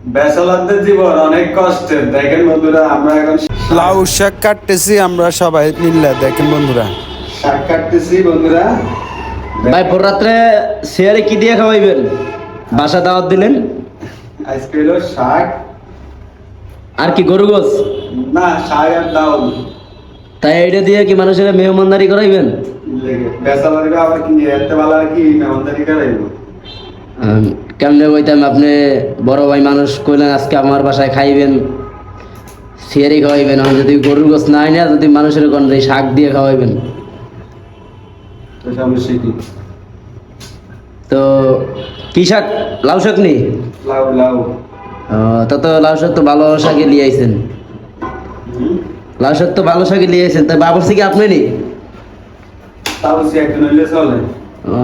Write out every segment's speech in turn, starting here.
ব্যাচেলারদের জীবন অনেক কষ্টের। দেখেন বন্ধুরা আমরা এখন লাউ শাক কাটতেছি আমরা সবাই মিললে দেখেন বন্ধুরা। শাক কাটতেছি বন্ধুরা। ভাই ভোর রাত্রে শেয়ারে কি দিয়ে খাওয়াইবেন? বাসা দাওয়াত দিলেন? আজকে হলো শাক। আর কি গরু গোস? না শাক আর ডাউল। তাই এটা দিয়ে কি মানুষের মেহমানদারি করাইবেন? ব্যাচেলারকে আবার কি এতে ভালো আর কি মেহমানদারি করাইবো? আম, কেমনে বইতাম আপনি বড় ভাই মানুষ কইলেন আজকে আমার বাসায় খাইবেন শেয়ারি খাওয়াইবেন আর যদি গরুর গোস নাই না যদি মানুষের কোন শাক দিয়ে খাওয়াইবেন। তো কি শাক? লাউ শাক নেই লাউ লাউ। তা তো লাউ শাক তো ভালো শাকে নিয়ে আইছেন। লাউ শাক তো ভালো শাকে নিয়ে আইছেন তা বাবুর কি আপনি নি? হইলে চলে। ও,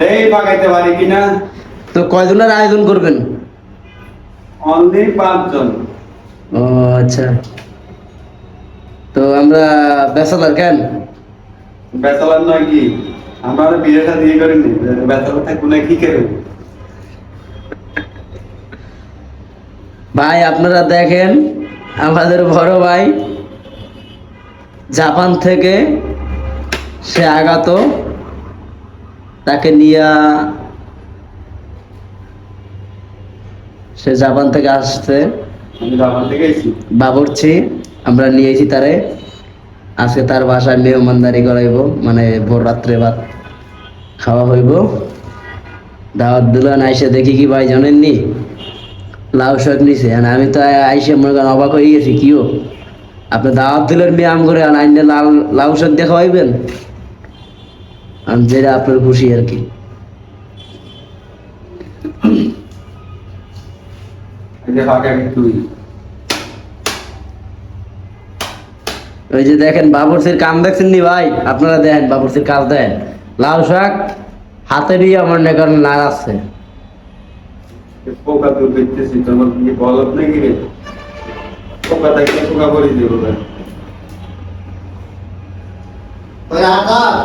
এই পাকাইতে পারি কিনা? তো কয়জনের আয়োজন করবেন? অনলি পাঁচজন। ও আচ্ছা। তো আমরা বেসালার কেন? ব্যাচেলার নয় কি? আমরা আর বিয়ে সাথে ইয়ে করিনি। ব্যাচেলার থাকব না কি করে ভাই আপনারা দেখেন আমাদের বড় ভাই জাপান থেকে সে আগাত তাকে নিয়ে সে জাপান থেকে আসছে। বাবরছি আমরা নিয়েছি তারে। আজকে তার বাসায় মেহমানদারি করাইব মানে ভোর রাত্রে ভাত খাওয়া হইব। দাওয়াত দিলেন আইসে দেখি কি ভাই জানেননি লাউ শাক নিছে। আমি তো আইসে মনে করেন অবাক হয়ে গেছি কিও? আপনি দাওয়াত দিলেন মেয়ে আম করে আইনে লাল লাউ শাক দিয়ে খাওয়াইবেন? আমি যেটা আপনার খুশি আর কি। ওই যে দেখেন বাবরসির কাম দেখছেন নি ভাই? আপনারা দেখেন বাবরসির কাজ দেন লাউ শাক হাতে নিয়ে আমার নেকার নাড়াচ্ছে পোকা দূর করতেছি তোমার কি বলত নাকি রে? পোকা থাকলে পোকা করে দেবো ওই আকাশ!